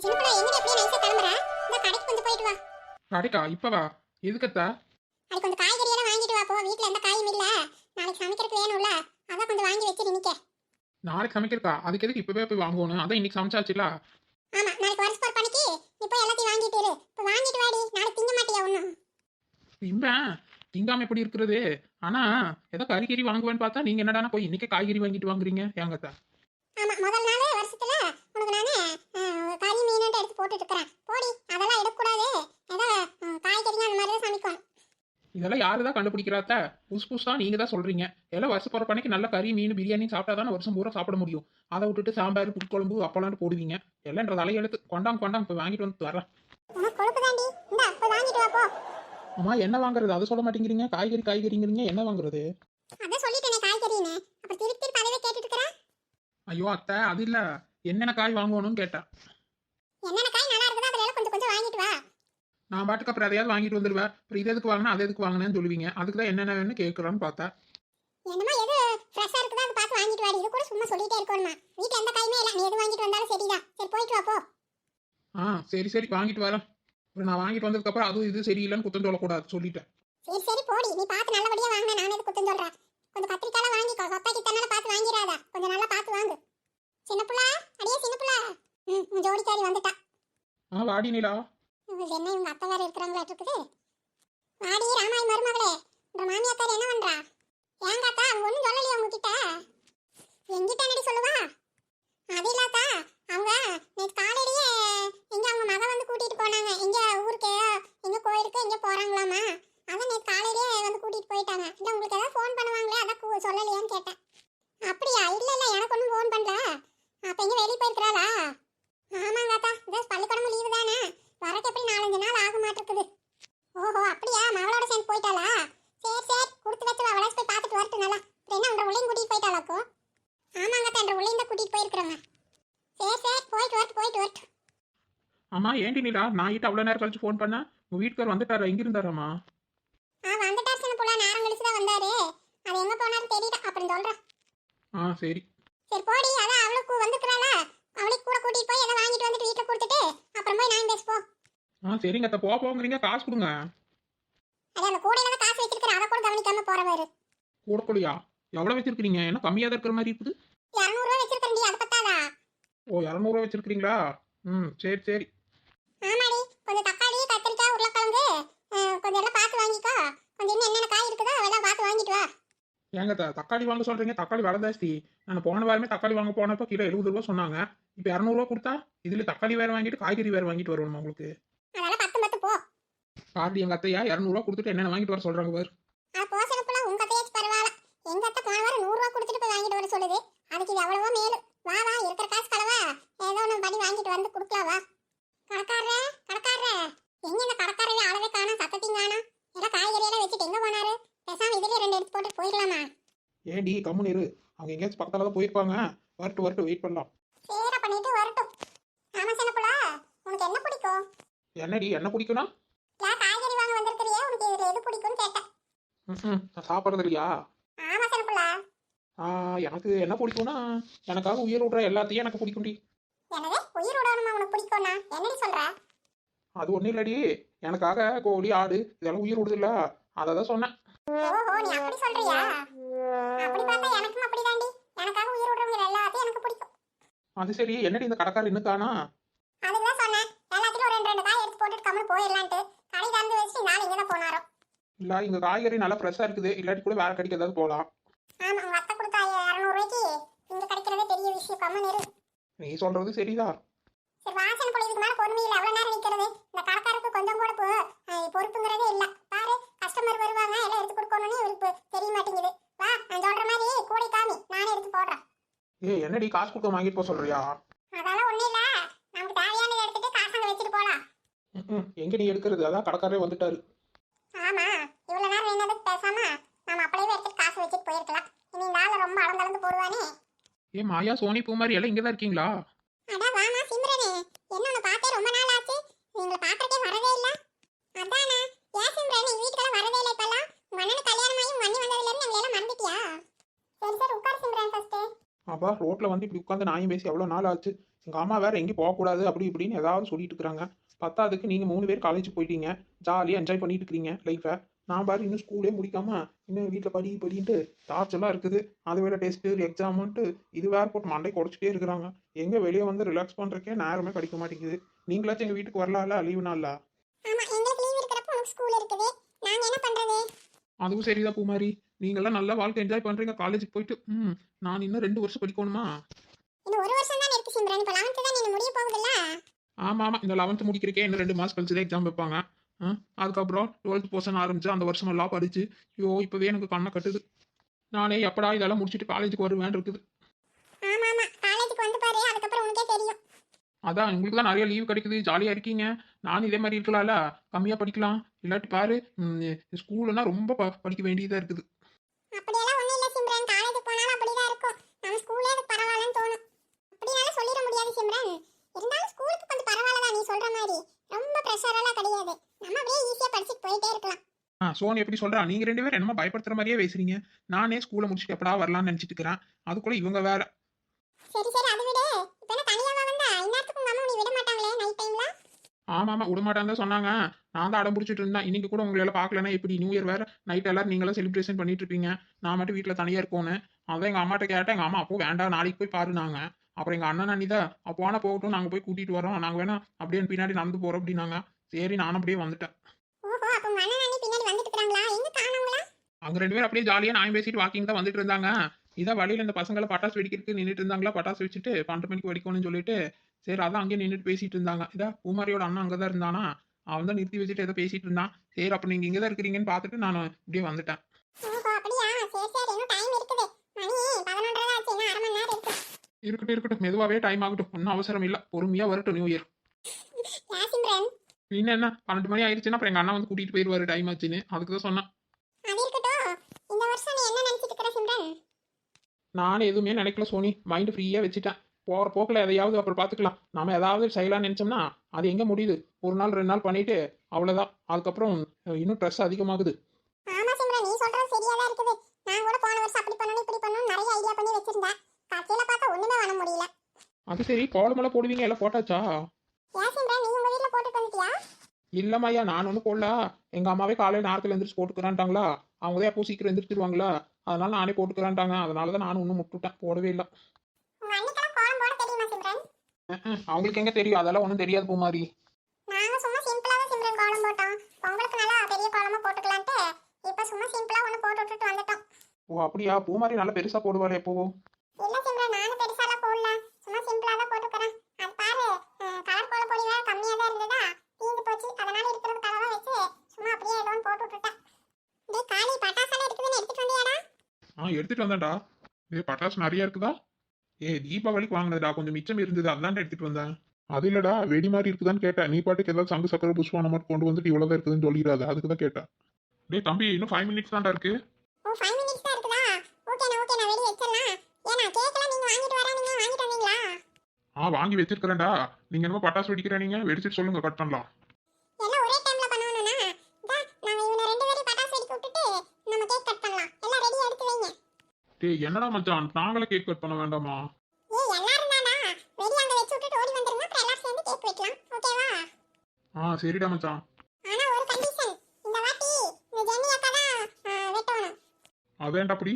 சின்னப்புல எங்கடி அப்படியே நைஸா கிளம்புற? இந்த கடைக்கு கொஞ்சம் போயிட்டு வா. கடைக்கா? இப்பவா எதுக்கத்தா? அது கொஞ்சம் காய்கறி எல்லாம் வாங்கிட்டு வா போ. வீட்ல எந்த காயும் இல்ல. நாளைக்கு சமைக்கிறதுக்கு வேணும்ல அதான் கொஞ்சம் வாங்கி வச்சு நிக்க. நாளைக்கு சமைக்கிறக்கா அதுக்கு எதுக்கு இப்பவே போய் வாங்கணும்? அதான் இன்னைக்கு சமைச்சாச்சுல. ஆமா நாளைக்கு வருஷம் போற பணிக்கு. நீ போய் எல்லாத்தையும் வாங்கிட்டு இரு. இப்போ வாங்கிட்டு வாடி. நாளைக்கு திங்க மாட்டியா ஒன்னும் இம்பேன் திங்காம எப்படி இருக்கிறது? ஆனா ஏதோ காய்கறி வாங்குவேன்னு பார்த்தா நீங்க என்னடானா போய் இன்னைக்கு காய்கறி வாங்கிட்டு வாங்குறீங்க? ஏங்கத்தா? ஆமா முதல் நாள் வருஷத்துல உனக்கு நானு அஹ், கறி மீன் எடுத்து போட்டுட்டு இருக்கிறேன் போடி அதெல்லாம் எடுக்கக்கூடாது. ஏதோ காய்கறிங்க அந்த மாதிரி தான் சமைக்கணும் இதெல்லாம் யாரு தான் கண்டுபிடிக்கிறாத்த புதுசு புதுசா நீங்க தான் சொல்றீங்க. எல்லாம் வருஷம் போற பணிக்கு நல்ல கறி மீன் பிரியாணி சாப்பிட்டா தானே வருஷம் பூரா சாப்பிட முடியும். அதை விட்டுட்டு சாம்பார் புட்குழம்பு அப்பளம்னு போடுவீங்க. எல்லாம்ன்ற தலையெழுத்து கொண்டாங்க கொண்டாங்க போய் வாங்கிட்டு வந்து வரேன் அம்மா என்ன வாங்குறது? அதை சொல்ல மாட்டேங்கிறீங்க? காய்கறி காய்கறிங்கிறீங்க. என்ன வாங்குறது? ஐயோ அத்தை அது இல்ல. என்னென்ன காய் வாங்கணும்னு கேட்டேன் என்னென்ன காய் நல்லா இருக்குதோ அதுல எல்லாம் கொஞ்சம் கொஞ்சம் வாங்கிட்டு வா. நான் பாட்டுக்கு அப்புறம் எதையாவது வாங்கிட்டு வந்துடுவேன் அப்புறம் இது எதுக்கு வாங்கினா அது எதுக்கு வாங்கினேன்னு சொல்லுவீங்க. அதுக்கு தான் என்னென்ன வேணும்னு கேட்கலான்னு பார்த்தேன் என்னமா எது ஃப்ரெஷ்ஷா இருக்குதோ அதை பார்த்து வாங்கிட்டு வாடி. இது கூட சும்மா சொல்லிட்டே இருக்கணுமா? வீட்ல எந்த காயுமே இல்லை. நீ எது வாங்கிட்டு வந்தாலும் சரிதான். சரி போயிட்டு வா போ. ஆ சரி சரி. வாங்கிட்டு வரேன். அப்புறம் நான் வாங்கிட்டு வந்ததுக்கப்புறம் அதுவும் இது சரியில்லைன்னு குத்தம் சொல்லக்கூடாது. சொல்லிட்டேன். சரி சரி போடி. நீ பார்த்து நல்லபடியா வாங்கின. நான் எது குத்தம் சொல்றேன்? கொஞ்சம் கத்திரிக்காய் வாங்கிக்கோ. சப்பாக்கி தன்னால பார்த்து வாங்கிடாத. கொஞ்சம் நல்லா பார்த்து வாங்கு. சின்ன புள்ள. அடியே சின்ன புள்ள. ம் ஜோடிக்காரி வந்துட்டா. ஆ வாடி நிலா. இவங்க என்ன இவங்க அத்தை வேற இருக்கிறாங்களா இருக்குது வாடி ராமாய் மருமகளே உங்க மாமியாக்காரி என்ன பண்றா ஏங்க அத்தா அவங்க ஒன்றும் சொல்லலையா உங்ககிட்ட எங்கிட்ட என்னடி சொல்லுவா அது இல்லாதா அவங்க நேற்று காலையிலேயே எங்க அவங்க மக வந்து கூட்டிட்டு போனாங்க எங்க ஊருக்கு எங்க கோயிலுக்கு எங்க போறாங்களாமா அதான் நேற்று காலையிலேயே வந்து கூட்டிட்டு போயிட்டாங்க இல்லை உங்களுக்கு ஏதாவது ஃபோன் பண்ணுவாங்களே அதான் கூ- சொல்லலையான்னு கேட்டேன் அப்படியா இல்லை இல்லை எனக்கு ஒன்றும் ஃபோன் பண்ணல அப்போ எங்க வெளியே போயிருக்கிறாளா ஆமாங்க அத்தா இந்த பள்ளிக்கூடமும் லீவு தானே வரக்கு எப்படி நாலஞ்சு நாள் ஆக மாட்டிருக்குது ஓஹோ அப்படியா மகளோட சேர்ந்து போயிட்டாளா சரி சரி கொடுத்து வச்சு அவளை போய் பார்த்துட்டு வரட்டும் நல்லா அப்புறம் என்ன உங்க உள்ளையும் கூட்டிட்டு போயிட்டாளாக்கோ ஆமாங்க அத்தா என்ற உள்ளையும் தான் கூட்டிட்டு போயிருக்கிறோங்க சரி சரி போயிட்டு வரட்டு போயிட்டு வரட்டும் ஆமா ஏண்டி நிலா? நான் கிட்ட அவ்வளோ நேரம் கழிச்சு ஃபோன் பண்ணேன் உங்க வீட்டுக்கார் வந்துட்டாரா? எங்க இருந்தாராமா ஆ வந்துட்டார் சின்ன புள்ள. நேரம் கழிச்சு தான் வந்தாரு. அது எங்க போனாரு தெரியல. அப்புறம் சொல்றேன். ஆ சரி. சரி போடி. அதான் அவளுக்கு வந்துக்கிறாளா அவளுக்கு கூட கூட்டிட்டு போய் எதை வாங்கிட்டு வந்துட்டு வீட்டில் கொடுத்துட்டு அப்புறம் போய் நான் பேசுவோம் ஆ சரிங்க அத்தை. போ போங்கிறீங்க. காசு கொடுங்க. அதே அந்த கூடையில தான் காசு வச்சிருக்கிற அதை கூட கவனிக்காம போறவாரு கூடக்குள்ளையா எவ்வளோ வச்சிருக்கீங்க என்ன கம்மியாக தான் இருக்கிற மாதிரி இருக்குது? இரநூறுவா வச்சிருக்கேன்டி அதை பத்தாதா? ஓ இரநூறுவா வச்சிருக்கீங்களா ம் சரி சரி ஆமாடி கொஞ்சம் தக்காளி கத்திரிக்காய் உருளைக்கிழங்கு அஹ், கொஞ்சம் எல்லாம் பார்த்து வாங்கிக்கோ கொஞ்சம் இன்னும் என்னென்ன காய் இருக்குதோ அதெல்லாம் பார்த்து வாங்கிட்டு வா ஏங்க தக்காளி வாங்க சொல்றீங்க தக்காளி விலை ஜாஸ்தி. நான் போன வாரமே தக்காளி வாங்க போனப்போ கிலோ எழுபது ரூபா சொன்னாங்க. இப்போ இரநூறுவா கொடுத்தா இதுல தக்காளி வேற வாங்கிட்டு காய்கறி வேற வாங்கிட்டு வரணுமா உங்களுக்கு பாட்டி எங்க அத்தையா இரநூறுவா கொடுத்துட்டு என்னென்ன வாங்கிட்டு வர சொல்றாங்க பாரு. எங்க அத்தை போன வாரம் நூறுரூவா கொடுத்துட்டு போய் வாங்கிட்டு வர சொல்லுது. அதுக்கு இது எவ்வளவோ மேலு வா வா இருக்கிற காசு கலவா. ஏதோ ஒன்று பண்ணி வாங்கிட்டு வந்து கொடுக்கலாம் வா. கடைக்காரரே கடைக்காரரே. எங்க இந்த கடைக்காரரே அளவே காணோம் சத்தத்தையும் காணோம். எல்லாம் காய்கறி எல்லாம் வச்சுட்டு எங்க போனாரு? பேசாம இதுலயே ரெண்டு எடுத்து போட்டு போயிடலாமா? ஏண்டி கம்முன்னு இரு. அவங்க எங்கேயாச்சும் பக்கத்துல தான் போயிருப்பாங்க. வரட்டு வரட்டு வெயிட் பண்ணலாம். சீர பண்ணிட்டு வரட்டும். ஆமா சின்னப்புல உனக்கு என்ன பிடிக்கும்? என்னடி என்ன பிடிக்கும்னா? நான் காய்கறி வாங்க வந்திருக்கிறியே உனக்கு இதுல எது பிடிக்கும்னு கேட்டேன். ம் நான் சாப்பிட்றது இல்லையா? ஆமா ஆ, எனக்கு என்ன பிடிக்கும்னா எனக்காக உயிர் விடுற எல்லாத்தையும் எனக்கு பிடிக்கும்டி. என்னது? உயிர் விடணுமா உனக்கு பிடிக்கும்னா? என்னடி சொல்ற? அது ஒன்றும் இல்லடி. எனக்காக கோழி ஆடு இதெல்லாம் உயிர் விடுதில்ல அதை தான் சொன்னேன். ஓஹோ நீ அப்படி சொல்றியா? அப்படி பார்த்தா எனக்கும் அப்படிதாண்டி. எனக்காக உயிர் விடுறவங்க எல்லாத்தையும் எனக்கு பிடிக்கும். அது சரி என்னடி இந்த கடைக்காரர் இன்னுக்கானா அதுக்கு தான் சொன்னேன். எல்லாத்தையும் ஒரு ரெண்டு ரெண்டு காய் எடுத்து போட்டுட்டு கம்மல் போயிடலான்ட்டு. கடை திறந்து வச்சுட்டு நாள் இங்கே தான் போனாரோ? இல்லை இங்கே காய்கறி நல்லா ஃப்ரெஷ்ஷாக இருக்குது. இல்லாட்டி கூட வேற கடைக்கு ஏதாவது போகலாம் ஆமா உங்க அத்தை கொடுத்தா இரநூறுவாய்க்கு இங்க கிடைக்கிறதே பெரிய விஷயம். கம்மன் இரு. நீ சொல்றது சரிதா சரி வாசனை போல இதுக்கு மேல பொறுமை இல்லை. எவ்வளவு நேரம் நிக்கிறது. இந்த கடைக்காரருக்கு கொஞ்சம் கூட பொறுப்புங்கிறதே இல்ல. பாரு கஸ்டமர் வருவாங்க எல்லாம் எடுத்து கொடுக்கணும்னு இவருக்கு தெரிய மாட்டேங்குது. வா நான் சொல்ற மாதிரி கூடை காமி நானே எடுத்து போடுறேன். ஏ என்னடி காசு கொடுக்க வாங்கிட்டு போக சொல்றியா? அதெல்லாம் ஒண்ணும் இல்ல. நமக்கு தேவையானதை எடுத்துட்டு காசாங்க வச்சுட்டு போலாம். எங்க நீ எடுக்கிறது? அதான் கடைக்காரரே வந்துட்டாரு. ஆமா. இவ்வளவு நேரம் என்னது பேசாம நம்ம அப்படியே எடுத்துட்டு காசு வச்சுட்டு போயிருக்கலாம். இனி இந்த ஆளு ரொம்ப அளந்தளந்து போடுவானே. ஏ மாயா சோனி பூமாரி எல்லாம் இங்கே தான் இருக்கீங்களா அடா வாமா சிம்ரனே என்ன உன்னை பார்த்தே ரொம்ப நாள் ஆச்சு நீங்களை பார்க்கறதே வரவே இல்ல அதானே ஏன் சிம்ரன் எங்க வீட்டுக்கெல்லாம் வரவே இல்லை இப்பெல்லாம் உங்க அண்ணனுக்கு கல்யாணம் ஆகி உங்க அண்ணி வந்ததுல இருந்து எங்களை எல்லாம் மறந்துட்டியா ரோட்டில் வந்து இப்படி உட்காந்து நாயும் பேசி எவ்வளோ நாள் ஆச்சு? எங்கள் அம்மா வேறு எங்கேயும் போகக்கூடாது அப்படி இப்படின்னு ஏதாவது சொல்லிட்டு இருக்கிறாங்க. பத்தாவதுக்கு நீங்கள் மூணு பேர் காலேஜ் போயிட்டீங்க. ஜாலியாக என்ஜாய் பண்ணிட்டு இருக்கிறீங்க லைஃப்பை நான் பாரு இன்னும் ஸ்கூலே முடிக்காம இன்னும் வீட்டில் படி படின்ட்டு டார்ச்செல்லாம் இருக்குது. அது வேலை டெஸ்ட்டு எக்ஸாமுன்ட்டு இது வேற போட்டு மண்டை குடச்சிட்டே இருக்கிறாங்க. எங்கே வெளியே வந்து ரிலாக்ஸ் பண்ணுறக்கே நேரமே கிடைக்க மாட்டேங்குது. நீங்களாச்சும் எங்கள் வீட்டுக்கு வரலாம்ல லீவு நாளில் ஆமா எங்களுக்கு லீவ் இருக்கிறப்ப உனக்கு ஸ்கூல் இருக்குது நாங்க என்ன பண்றது அதுவும் சரிதான் பூமாரி. நீங்களாம் நல்லா வாழ்க்கை என்ஜாய் பண்ணுறீங்க காலேஜுக்கு போயிட்டு ம் நான் இன்னும் ரெண்டு வருஷம் படிக்கணுமா? இன்னும் ஒரு வருஷம் தான் இருக்கு சிம்ரன். இப்போ லெவன்த்து தான் நீங்க முடிய போகுதுல்ல? ஆமாம் ஆமாம் இந்த லெவன்த்து முடிக்கிறக்கே இன்னும் ரெண்டு மாதம் கழிச்சு எக்ஸாம் வைப்பாங்க. அதுக்கப்புறம் டுவெல்த் போர்ஷன் ஆரம்பிச்சு அந்த வருஷம் எல்லாம் படிச்சு ஐயோ இப்போவே எனக்கு கண்ணை கட்டுது. நானே எப்படா இதெல்லாம் முடிச்சுட்டு காலேஜுக்கு வருவேன் இருக்குது. ஆமா ஆமா. காலேஜுக்கு வந்து பாரு அதுக்கப்புறம் உனக்கே தெரியும். அதான் உங்களுக்கு தான் நிறைய லீவ் கிடைக்குது. ஜாலியாக இருக்கீங்க. நானும் இதே மாதிரி இருக்கலாம்ல? கம்மியாக படிக்கலாம். இல்லாட்டி பாரு ஸ்கூலுன்னா ரொம்ப ப படிக்க வேண்டியதாக இருக்குது. சொல்ற ஆ சோனி எப்படி சொல்கிறா நீங்கள் ரெண்டு பேரும் என்னமோ பயப்படுத்துற மாதிரியே பேசுறீங்க. நானே ஸ்கூலை முடிச்சுட்டு எப்படா வரலாம்னு நினச்சிட்டு இருக்கிறேன். அதுக்குள்ள இவங்க வேற. சரி சரி. ஆமாம் ஆமாம் விடமாட்டாங்க சொன்னாங்க. நான் தான் அடம் பிடிச்சிட்டு இருந்தேன். இன்னைக்கு கூட உங்களை எல்லாம் பார்க்கலன்னா எப்படி? நியூ இயர் வேற. நைட் எல்லாரும் நீங்களும் செலிப்ரேஷன் பண்ணிட்டு இருப்பீங்க. நான் மட்டும் வீட்டில் தனியாக இருக்கோன்னு அதான் எங்கள் அம்மாட்ட கேட்டேன். எங்கள் அம்மா அப்போ வேண்டாம் நாளைக்கு போய் பாருனாங்க அப்புறம் எங்கள் அண்ணன் அண்ணிதா அப்போ ஆனால் போகட்டும். நாங்கள் போய் கூட்டிகிட்டு வரோம். நாங்கள் வேணா அப்படியே பின்னாடி நடந்து போகிறோம் அப்படின்னாங்க. சரி நானும் அப்படியே வந்துட்டேன். எங்க அவங்க ரெண்டு பேரும் அப்படியே ஜாலியாக நான் பேசிட்டு வாக்கிங் தான் வந்துட்டு இருந்தாங்க. இதான் வழியில் இந்த பசங்களை பட்டாசு வெடிக்கிறதுக்கு நின்றுட்டு இருந்தாங்களா? பட்டாசு வச்சுட்டு பன்னெண்டு மணிக்கு வெடிக்கணும்னு சொல்லிட்டு சரி அதான் அங்கேயே நின்றுட்டு பேசிட்டு இருந்தாங்க. இதா பூமாரியோட அண்ணன் அங்கே தான் இருந்தானா? அவன் தான் நிறுத்தி வச்சுட்டு ஏதோ பேசிட்டு இருந்தான். சரி அப்போ நீங்கள் இங்கே தான் இருக்கிறீங்கன்னு பார்த்துட்டு நான் இப்படியே வந்துட்டேன். இருக்கட்டும் இருக்கட்டும். மெதுவாகவே டைம் ஆகட்டும். ஒன்றும் அவசரம் இல்லை. பொறுமையாக வரட்டும் நியூ இயர் இன்னும் என்ன? பன்னெண்டு மணி ஆயிடுச்சுன்னா அப்புறம் எங்கள் அண்ணன் வந்து கூட்டிகிட்டு போயிடுவாரு டைம் ஆச்சுன்னு. அதுக்கு தான் சொன்னேன். அது இருக்கட்டும். இந்த வருஷம் நீ என்ன நினைச்சிட்டு இருக்கிற சிம்ரன்? நான் எதுவுமே நினைக்கல சோனி. மைண்டு ஃப்ரீயாக வச்சுட்டேன். போகிற போக்கில் எதையாவது அப்புறம் பார்த்துக்கலாம் நம்ம ஏதாவது செய்யலாம்னு நினச்சோம்னா அது எங்கே முடியுது? ஒரு நாள் ரெண்டு நாள் பண்ணிட்டு அவ்வளோதான் அதுக்கப்புறம் இன்னும் ட்ரெஸ் அதிகமாகுது. ஆமா சிம்ரன் நீ சொல்றது சரியா தான் இருக்குது. நான் கூட போன வருஷம் அப்படி பண்ணணும் இப்படி பண்ணணும் நிறைய ஐடியா பண்ணி வச்சிருந்தேன். கடைசியில பார்த்தா ஒண்ணுமே பண்ண முடியல. அது சரி கோலமெல்லாம் போடுவீங்க எல்லாம் போட்டாச்சா? ஏன் சிம்ரன் நீ உங்க வீட்ல போட்டுட்டு வந்துட்டியா? இல்லைம்மையா நான் ஒன்றும் போடல. எங்கள் அம்மாவே காலையில் நேரத்தில் எந்திரிச்சு போட்டுக்கிறான்ட்டாங்களா அவங்க தான் எப்போ சீக்கிரம் எந்திரிச்சிருவாங்களா? அதனால நானே போட்டுக்கிறான்ட்டாங்க அதனால தான் நானும் ஒன்றும் முட்டுட்டேன். போடவே இல்லை உங்க அண்ணிக்கெல்லாம் கோலம் போட தெரியுமா சிம்ரன் அவங்களுக்கு எங்கே தெரியும்? அதெல்லாம் ஒன்றும் தெரியாது பூமாரி. நாங்க சும்மா சிம்பிளா தான் சிம்ரன் கோலம் போட்டோம். உங்களுக்கு நல்லா பெரிய கோலமா போட்டுக்கலான்ட்டு இப்ப சும்மா சிம்பிளா ஒண்ணு போட்டு விட்டுட்டு வந்துட்டோம். ஓ அப்படியா? பூமாரி நல்லா பெருசாக போடுவாள் எப்போவோ இல்ல சிம்ரன் நானும் பெருசாலாம் போடல. சும்மா சிம்பிளா தான் போட்டுக்கிறேன். அது பாரு கலர் கோல பொடி வேற கம்மியா தான் இருந்ததா? தீந்து போச்சு. அதனால இருக்கிறது கலரா வச்சு சும்மா அப்படியே ஏதோ போட்டு விட்டுட்டேன். டேய் காளி பட்டாசெல்லாம் இருக்குதுன்னு எடுத்துட்டு வந்தியாடா? ஆ எடுத்துட்டு வந்தேன்டா. ஏ பட்டாசு நிறைய இருக்குதா? ஏ தீபாவளிக்கு வாங்கினதுடா கொஞ்சம் மிச்சம் இருந்தது அதான் எடுத்துட்டு வந்தேன் அது இல்லடா வெடி மாதிரி இருக்குதான்னு கேட்டேன் நீ பாட்டுக்கு ஏதாவது சங்கு சக்கரை புஷ்வான மாதிரி கொண்டு வந்துட்டு இவ்வளவுதான் இருக்குதுன்னு சொல்லிடாத அதுக்கு தான் கேட்டேன் டேய் தம்பி இன்னும் ஃபைவ் மினிட்ஸ் தான்டா இருக்கு. ஓ ஃபைவ் மினிட்ஸ் தான் இருக்குதா? வெளியே நீங்க வாங்கிட்டு வாங்கிட்டு வந்தீங்களா? ஆ வாங்கி வச்சிருக்கிறேன்டா. நீங்க என்னமோ பட்டாசு வெடிக்கிறேன் நீங்க வெடிச்சிட்டு சொல்லுங்க கட் பண்ணலாம். டேய் என்னடா மச்சான்? நாங்களே கேக் கட் பண்ண வேண்டாமா? ஏய் எல்லாரும் தானா வெடி அங்க வச்சு விட்டுட்டு ஓடி வந்துருங்க. அப்புறம் எல்லாரும் சேர்ந்து கேக் வெட்டலாம் ஓகேவா? ஆ சரிடா மச்சான். ஆனா ஒரு கண்டிஷன் இந்த வாட்டி இந்த ஜெனி அக்கா தான் வெட்டணும். அதேன்டா அப்படி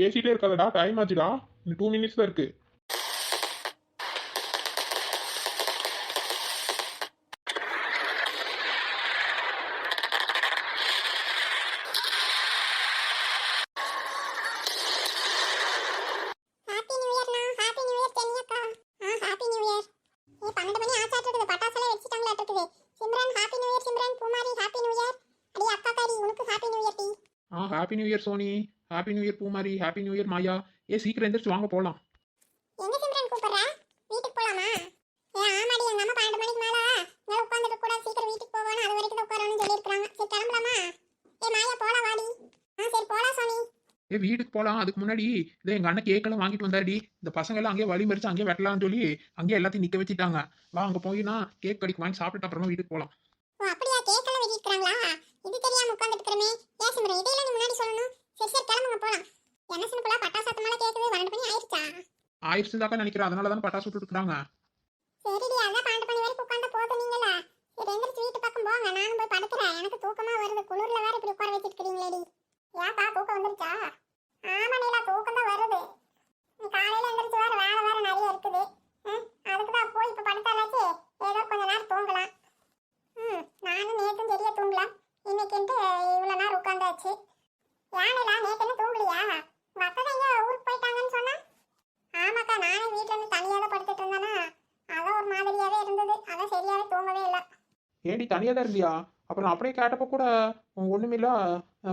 பேசிட்டே இருக்காதடா டைம் ஆச்சுடா. இன்னும் டூ மினிட்ஸ் தான் இருக்கு. Happy new year Soni. Happy new year Poomari. Happy new year Maya. ஏ சீக்கிரம் எந்திரிச்சு வாங்க போகலாம் எங்க சிம்ரன் கூப்பிடுற? வீட்டுக்கு போலாமா? ஏ ஆமாடி எங்க அம்மா பன்னெண்டு மணிக்கு மேல. இங்க உட்காந்துட்டு கூட சீக்கிரம் வீட்டுக்கு போகணும். அது வரைக்கும் உட்காரணும்னு சொல்லியிருக்காங்க சரி கிளம்பலாமா? ஏ மாயா போலாம் வாடி. ஆ சரி போலாம் சோனி ஏ வீட்டுக்கு போலாம். அதுக்கு முன்னாடி இதே எங்க அண்ணன் கேக்கெல்லாம் வாங்கிட்டு வந்தாடி இந்த பசங்க எல்லாம் அங்கேயே வழி மறிச்சு அங்கேயே வெட்டலாம்னு சொல்லி அங்கேயே எல்லாத்தையும் நிக்க வச்சுட்டாங்க. வா அங்க போயினா கேக் கடிக்கு வாங்கி சாப்பிட்டுட்டு அப்புறமா வீட்டுக்கு போலாம். ஓ அப்படியா? கேக்கெல்லாம் வெட்டிருக்காங்களா இது தெரியாம உட்காந்துட்டு இருக்கிறமே. ஏன் சிம்ரன்? இதையெல்லாம் நீ முன்னாடி சொல்லணும். சரி சரி கிளம்புங்க போலாம். என்ன சின்ன பட்டாசு சத்தமால கேக்குது? பன்னெண்டு மணி ஆயிடுச்சா ஆயிடுச்சுதாக்கா நினைக்கிறேன். அதனால தானே பட்டாசு விட்டு இருக்காங்க. சரிடி அதான் பன்னெண்டு மணி வரைக்கும் உட்காந்து போதும் நீங்களா? சரி எந்திரிச்சு வீட்டு பக்கம் போங்க. நானும் போய் படுக்கிறேன். எனக்கு தூக்கமா வருது. குளிர்ல வேற இப்படி உட்கார வச்சிருக்கீங்களேடி ஏப்பா தூக்கம் வந்துருச்சா? ஆமா நீலா தூக்கம் தான் வருது. நீ காலையில எந்திரிச்சு வேற வேலை வேற நிறைய இருக்குது. அதுக்கு தான் போய் இப்ப படுத்தாலாச்சு? ஏதோ கொஞ்ச நேரம் தூங்கலாம். ம் நானும் நேத்தும் சரியா தூங்கல. இன்னைக்குன்ட்டு இவ்வளவு நேரம் உட்காந்தாச்சு யானைலா நேத்து தூங்கலையா எங்க ஊருக்கு போயிட்டாங்கன்னு சொன்னா? ஆமாக்கா நானே வீட்ல இருந்து தனியா தான் படுத்துட்டு இருந்தேனா அதான் ஒரு மாதிரியாவே இருந்தது. அதான் சரியாவே தூங்கவே இல்லை. ஏடி தனியா தான் இருந்தியா? அப்புறம் அப்படியே கேட்டப்ப கூட ஒண்ணுமில்ல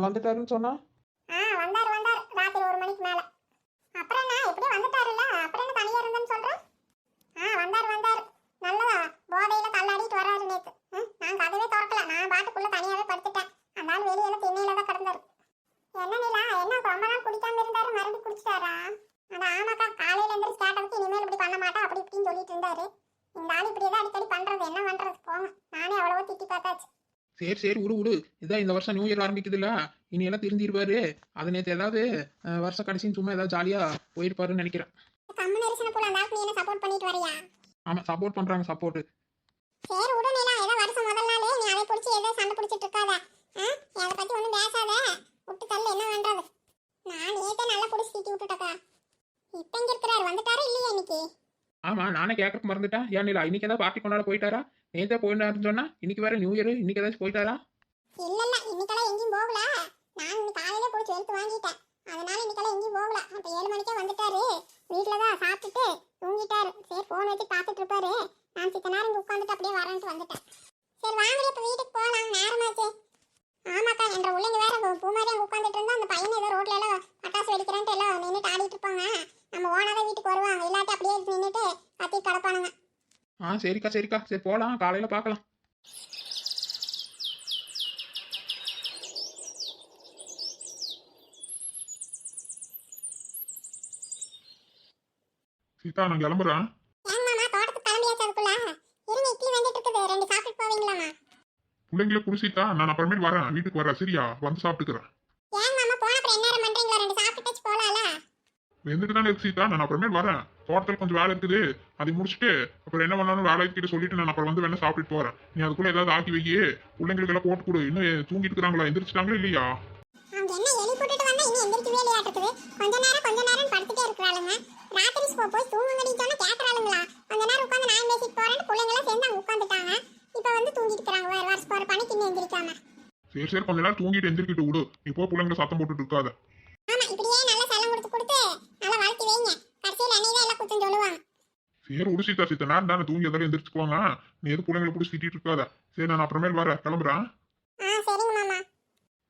வந்துட்டாருன்னு சொன்னா? ஆ வந்தார் வந்தார். ராத்திரி ஒரு மணிக்கு மேல. அப்புறம் என்ன எப்படியும் வந்துட்டாருல்ல? அப்புறம் என்ன தனியா இருந்தேன்னு சொல்றேன் ஆ வந்தார் வந்தார். நல்லதா? போதையில தள்ளாடிட்டு வராரு நேத்து. நான் கதவே திறக்கல. நான் பாட்டுக்குள்ள தனியாவே படுத்துட்டேன். ஆள் வெளியில திண்ணையில தான் கிடந்தாரு. என்ன நிலா? என்ன ரொம்ப நாள் குடிக்காம இருந்தாரு? மறுபடியும் குடிச்சிட்டாரா? அந்த ஆமாக்கா காலையில எந்திரிச்சு கேட்டதுக்கு இனிமேல் இப்படி பண்ண மாட்டா அப்படி இப்படின்னு சொல்லிட்டு இருந்தாரு. இந்த ஆள் இப்படி தான் அடிக்கடி பண்றது. என்ன பண்றது? போங்க நானே அவ்வளவோ திட்டி பார்த்தாச்சு. சரி சரி விடு விடு. இதான் இந்த வருஷம் நியூ இயர் ஆரம்பிக்குதுல்ல. இனி எல்லாம் திருந்திருப்பாரு அது நேற்று ஏதாவது வருஷம் கடைசின்னு சும்மா ஏதாவது ஜாலியா போயிருப்பாருன்னு நினைக்கிறேன். கம்மன் அரிசன போல அந்த ஆளுக்கு என்ன சப்போர்ட் பண்ணிட்டு வரியா? ஆமா சப்போர்ட் பண்றாங்க சப்போர்ட் சரி விடு நீலா. ஏதோ வருஷம் முதல் நாளே நீ அதை பிடிச்சி ஏதோ சண்டை பிடிச்சிட்டு இருக்காத. அதை பத்தி ஒன்றும் பேசாத. விட்டு தள்ளு என்ன பண்றது நான் நேத்தே நல்லா பிடிச்சி திட்டி விட்டுட்டக்கா. இப்ப எங்க இருக்கிறாரு? வந்துட்டாரா இல்லையா இன்னைக்கு? ஆமா நானே கேட்கறக்கு மறந்துட்டேன் ஏன் இல்ல இன்னைக்கு ஏதாவது பார்ட்டி கொண்டாட போயிட்டாரா? நேத்தே போயிட்டாருன்னு சொன்னா இன்னைக்கு வேற நியூ இயர் இன்னைக்கு ஏதாச்சும் போயிட்டாரா? இல்ல இல்ல இன்னைக்கெல்லாம் எங்கேயும் போகல. நான் இன்னைக்கு காலையில பிடிச்சி எடுத்து வாங்கிட்டேன். அதனால இன்னைக்கெல்லாம் எங்கேயும் போகல. அப்ப ஏழு மணிக்கே வந்துட்டாரு வீட்டுல தான் சாப்பிட்டுட்டு தூங்கிட்டாரு சரி போன் வச்சு பார்த்துட்டு இருப்பாரு நான் சித்த நேரம் இங்க உட்காந்துட்டு அப்படியே வரேன்ட்டு வந்துட்டேன் சரி வாங்க இப்ப வீட்டுக்கு போலாம் நேரமாச்சு ஆமாக்கா என்ற உள்ளங்க வேற பூ- பூமாரி அங்க உட்காந்துட்டு இருந்தா அந்த பையன் ஏதோ ரோட்ல எல்லாம் பட்டாசு வெடிக்கிறேன்ட்டு எல்லாம் நின்னுட்டு ஆடிட்டு இருப்பாங்க நம்ம ஓனாதான் வீட்டுக்கு வருவாங்க இல்லாட்டி அப்படியே நின்னுட்டு கத்திட்டு கிடப்பானுங்க ஆ சரிக்கா சரிக்கா. சரி போலாம். காலையில பார்க்கலாம். சீதா நான் கிளம்புறேன். பிள்ளைங்களை குடு சீதா. நான் அப்புறமேல் வரேன். வீட்டுக்கு வரேன் சரியா? வந்து சாப்பிட்டுக்கிறேன் ஏன் மாமா போன அப்புறம் என்ன பண்றீங்களா ரெண்டு சாப்பிட்டு போலாம்ல வெந்துட்டு தானே இருக்கு சீதா நான் அப்புறமேல் வரேன். தோட்டத்தில் கொஞ்சம் வேலை இருக்குது. அதை முடிச்சுட்டு அப்புறம் என்ன பண்ணணும் வேலை கிட்ட சொல்லிட்டு நான் அப்புறம் வந்து வேணா சாப்பிட்டுட்டு போறேன். நீ அதுக்குள்ள ஏதாவது ஆக்கி வைக்கி பிள்ளைங்களுக்கு எல்லாம் போட்டு கொடு. இன்னும் தூங்கிட்டு இருக்கிறாங்களா எந்திரிச்சிட்டாங்களா இல்லையா? கொஞ்ச நேரம் கொஞ்ச நேரம் படுத்துட்டே இருக்கிறாளுங்க. ராத்திரி ஸ்கூ போய் தூங்குங்கடி சொன்னா கேக்குறாளுங்களா? கொஞ்ச நேரம் உட்காந்து நான் பேசிட்டு போறேன்னு பிள்ளைங்க எல்லாம் சேர்ந்து அங்க உட்காந்துட்டாங்க. இப்ப வந்து தூங்கிட்டு இருக்காங்க வேற வருஷம் போற பணிக்கு இன்னும் எந்திரிக்காம. சரி சரி கொஞ்ச நேரம் தூங்கிட்டு எந்திரிக்கிட்டு விடு. நீ போ பிள்ளைங்களை சத்தம் போட்டுட்டு இருக்காத ஆமா இப்படியே நல்ல செல்லம் கொடுத்து கொடுத்து நல்லா வளர்த்தி வைங்க கடைசியில் அன்னைக்கு எல்லாம் குத்தம் சொல்லுவாங்க சரி விடு சீதா சீதா நேரம் தானே தூங்கி எதாவது எந்திரிச்சுக்குவாங்க நீ எது பிள்ளைங்களை பிடிச்சி திட்டிட்டு இருக்காத? சரி நான் அப்புறமேல் வரேன். கிளம்புறேன்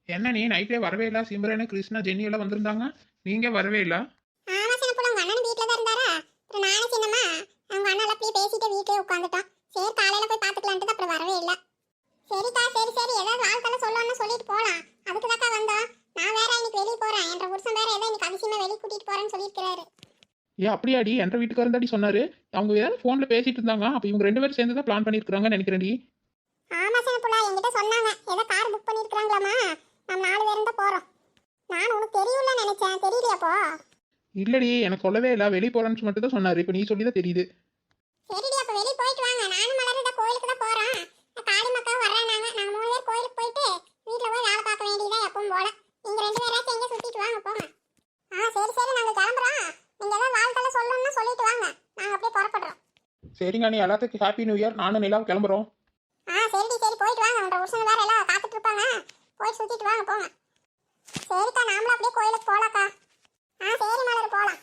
என்ன நீ? நைட்டே வரவே இல்லை. சிம்ரனு கிருஷ்ணா ஜென்னி எல்லாம் வந்திருந்தாங்க. நீங்க வரவே இல்லை ஆமா சின்ன புள்ள உங்க அண்ணன் வீட்ல தான் இருந்தாரா அப்புறம் நானும் சின்னம்மா அவங்க அண்ணன் அப்படியே பேசிட்டு வீட்லயே உட்காந்துட்டோம் சரி காலையில போய் பாத்துக்கலான்ட்டு அப்புறம் வரவே இல்ல சரிக்கா சரி சரி ஏதாவது வாழ்க்கையில சொல்லணும்னு சொல்லிட்டு போலாம் அதுக்கு தாக்கா வந்தோம் நான் வேற இன்னைக்கு வெளியே போறேன் என்ற புருஷன் வேற ஏதோ இன்னைக்கு அதிசயமா வெளியே கூட்டிட்டு போறேன்னு சொல்லியிருக்கிறாரு ஏ அப்படியாடி? என்ற வீட்டுக்காரர் தாடி சொன்னாரு. அவங்க ஏதாவது ஃபோன்ல பேசிட்டு இருந்தாங்க. அப்ப இவங்க ரெண்டு பேரும் சேர்ந்து தான் பிளான் பண்ணிருக்காங்கன்னு நினைக்கிறேன்டி. ஆமா சின்ன புள்ள என்கிட்ட சொன்னாங்க. ஏதோ கார் புக் பண்ணிருக்காங்களாமா நம்ம நாலு பேரும் தான் போறோம். நான் உனக்கு தெரியும்ல நினைச்சேன். தெரியலையாப்போ இல்லடி எனக்கு சொல்லவே இல்லை. வெளியே போறேன்னு மட்டும் தான் சொன்னாரு. இப்போ நீ சொல்லி தான் தெரியுது சரிடி அப்ப வெளிய போயிட்டு வாங்க. நானும் மலரும் இந்த கோயிலுக்கு தான் போறோம். காளி மக்கள் வர்றாங்க. நாங்க மூணு பேர் கோயிலுக்கு போயிட்டு வீட்ல போய் வேலை பார்க்க வேண்டியதா எப்பவும் போல. நீங்க ரெண்டு பேராச்சும் எங்க சுத்திட்டு வாங்க போங்க. ஆ சரி சரி. நாங்க கிளம்புறோம். நீங்க ஏதாவது வாழ்க்கையில சொல்லணும்னு சொல்லிட்டு வாங்க. நாங்க அப்படியே புறப்படுறோம். சரிங்க நீ எல்லாத்துக்கும் ஹாப்பி நியூ இயர் நானும் நிலாவும் கிளம்புறோம். ஆ சரிடி சரி போயிட்டு வாங்க. உங்க புருஷன் வேற எல்லாம் காத்துட்டு இருப்பாங்க. போய் சுத்திட்டு வாங்க போங்க. சரிக்கா நாமளும் அப்படியே கோயிலுக்கு போலாக்கா. ஆ சரி மலர் போலாம்.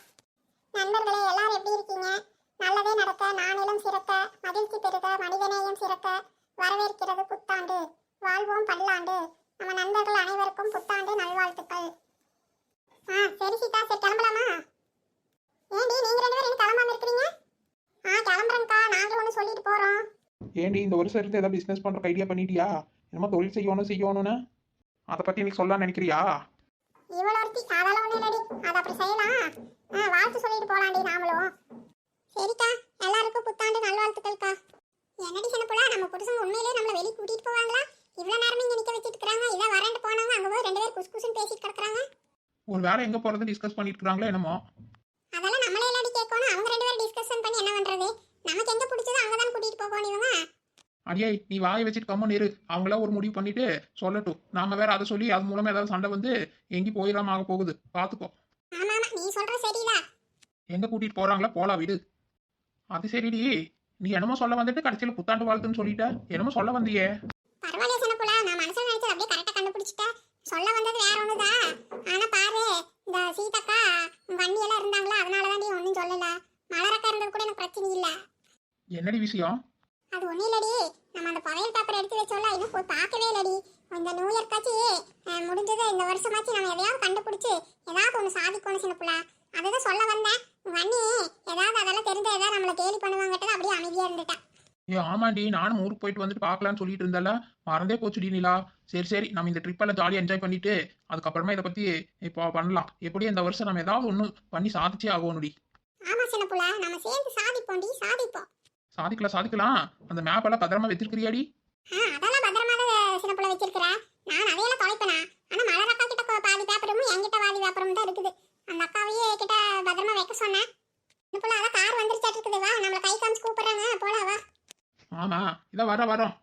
நண்பர்களே எல்லாரும் எப்படி இருக்கீங்க? நல்லதே நடக்க நானிலம் சிறக்க மகிழ்ச்சி பெருக மனிதநேயம் சிறக்க வரவேற்கிறது புத்தாண்டு. வாழ்வோம் பல்லாண்டு. நம்ம நண்பர்கள் அனைவருக்கும் புத்தாண்டு நல்வாழ்த்துக்கள். ஆ சரி சீதா சரி கிளம்பலாமா? ஏண்டி நீங்க ரெண்டு பேரும் கிளம்பாம இருக்கிறீங்க? ஆ கிளம்புறேங்க்கா நாங்களும் ஒன்று சொல்லிட்டு போறோம். ஏண்டி இந்த வருஷம் இருந்து ஏதாவது பிஸ்னஸ் பண்றக்கு ஐடியா பண்ணிட்டியா? என்னமோ தொழில் செய்யணும் செய்யணும்னு. அதை பத்தி நீ சொல்ல நினைக்கிறியா? இவ்வளோ ஒருத்தி அதெல்லாம் ஒன்றும் இல்லடி. அதை அப்படி செய்யலாம். ஆ வாழ்த்து சொல்லிட்டு போலாண்டி நாமளும். சரிக்கா. எல்லாருக்கும் புத்தாண்டு நல்வாழ்த்துக்கள்க்கா. என்னடி சொன்ன போல நம்ம புருஷங்க உண்மையிலேயே நம்மள வெளிய கூட்டிட்டு போவாங்களா? இவ்வளவு நேரம் இங்க நிக்க வச்சிட்டு இருக்காங்க இதான் வரேன்ட்டு போனாங்க. அங்க போய் ரெண்டு பேரும் குசு குசுன்னு பேசிட்டு கிடக்குறாங்க. ஒரு வேலை எங்க போறது டிஸ்கஸ் பண்ணிட்டு இருக்காங்களோ என்னமோ அதெல்லாம் நம்மளே எல்லாடி கேட்கணும் அவங்க ரெண்டு பேரும் டிஸ்கஷன் பண்ணி என்ன பண்றது? நமக்கு எங்க பிடிச்சதோ அங்கதான் கூட்டிட்டு போகணும் இவங்க அடியே நீ வாயை வச்சுட்டு கம்மன் இரு. அவங்களா ஒரு முடிவு பண்ணிட்டு சொல்லட்டும். நாம வேற அதை சொல்லி அது மூலமா ஏதாவது சண்டை வந்து எங்கேயும் போயிடாம ஆக போகுது. பாத்துக்கோ. ஆமா ஆமா. நீ சொல்ற சரிதான். எங்க கூட்டிட்டு போறாங்களா போலாம் விடு. அது சரிடி. நீ என்னமோ சொல்ல வந்துட்டு கடைசியில புத்தாண்டு வாழ்த்துன்னு சொல்லிட்ட. என்னமோ சொல்ல வந்தியே. பரவாயில்ல சொன்ன போல நான் மனசுல நினைச்சது அப்படியே கரெக்டா கண்டுபிடிச்சிட்டேன். சொல்ல வந்தது வேற ஒண்ணுதான். ஆனா பாரு இந்த சீதக்கா உங்க அண்ணி எல்லாம் இருந்தாங்களா? அதனாலதான் நீ ஒன்னும் சொல்லல. மலரக்கா இருந்தது கூட எனக்கு பிரச்சனை இல்ல. என்னடி விஷயம்? அது ஒண்ணும் இல்லடி. நம்ம அந்த பழைய பேப்பர் எடுத்து வச்சோம்ல இன்னும் போய் பார்க்கவே இல்லடி. இந்த நியூ இயர் காச்சு முடிஞ்சது இந்த வருஷமாச்சு நம்ம எதையாவது கண்டுபிடிச்சு ஏதாவது ஒன்று சாதிக்கணும் சின்ன புள்ள. அதுதான் சொல்ல வந்தேன். உங்க அண்ணி ஏதாவது அதெல்லாம் தெரிஞ்ச ஏதாவது நம்மளை கேலி பண்ணுவாங்கட்டு அப்படியே அமைதியா இருந்துட்டேன். ஏ ஆமாண்டி நானும் ஊருக்கு போயிட்டு வந்துட்டு பார்க்கலான்னு சொல்லிட்டு இருந்தல மறந்தே போச்சுடி நிலா. சரி சரி நம்ம இந்த ட்ரிப் எல்லாம் ஜாலியாக என்ஜாய் பண்ணிட்டு அதுக்கப்புறமா இதை பத்தி இப்போ பண்ணலாம். எப்படியும் இந்த வருஷம் நம்ம ஏதாவது ஒன்று பண்ணி சாதிச்சே ஆகணும்டி. சாதிக்கலாம் சாதிக்கலாம். அந்த மேப் எல்லாம் பத்திரமா வச்சிருக்கிறியாடி? அந்த அக்காவையே கிட்ட பத்திரமா வைக்க சொன்னேன். சின்ன புள்ள அதான் கார் வந்துருச்சாட்டு இருக்குது. வா நம்மள கை காமிச்சு கூப்பிடுறாங்க போலாம் வா. ஆமா இதான் வர வரோம்.